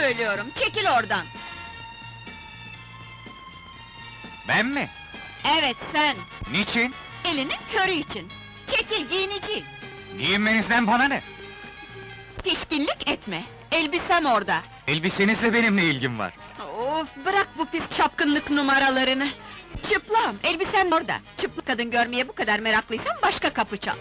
söylüyorum, çekil oradan! Ben mi? Evet, sen! Niçin? Elinin körü için! Çekil, giyinici! Giyinmenizden bana ne? Pişkinlik etme! Elbisem orada! Elbisenizle benim ne ilgim var? Of, bırak bu pis çapkınlık numaralarını! Çıplam, elbisem orada! Çıplak kadın görmeye bu kadar meraklıysan başka kapı çal!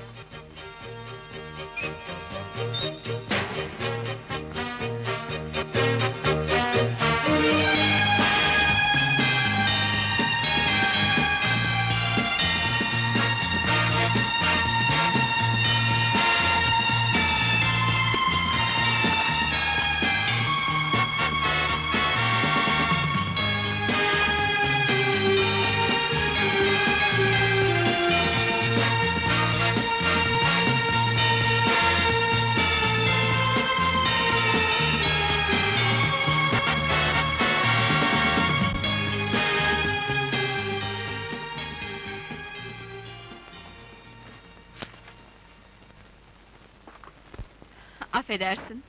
Affedersin.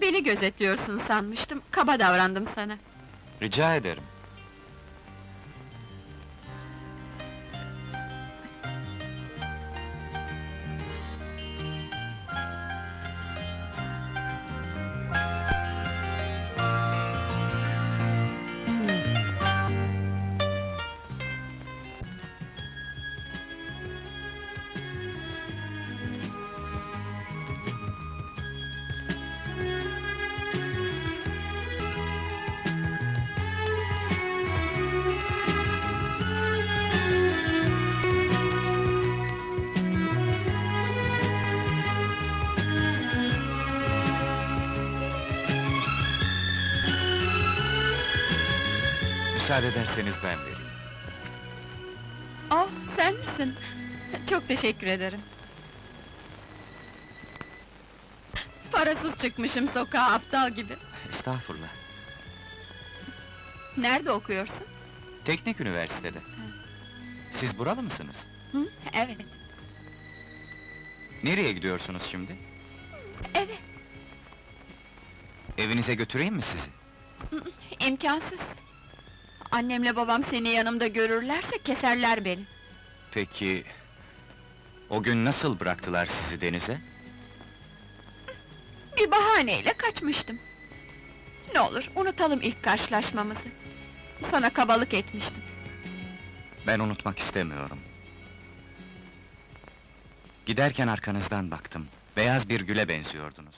Beni gözetliyorsun sanmıştım, kaba davrandım sana. Rica ederim. Müsaade ederseniz ben vereyim. Oh, sen misin? Çok teşekkür ederim. Parasız çıkmışım sokağa aptal gibi. Estağfurullah. Nerede okuyorsun? Teknik üniversitede. Siz buralı mısınız? Hı? Evet. Nereye gidiyorsunuz şimdi? Evet, Evinize götüreyim mi sizi? imkansız. Annemle babam seni yanımda görürlerse keserler beni. Peki... O gün nasıl bıraktılar sizi denize? Bir bahaneyle kaçmıştım. Ne olur, unutalım ilk karşılaşmamızı. Sana kabalık etmiştim. Ben unutmak istemiyorum. Giderken arkanızdan baktım. Beyaz bir güle benziyordunuz.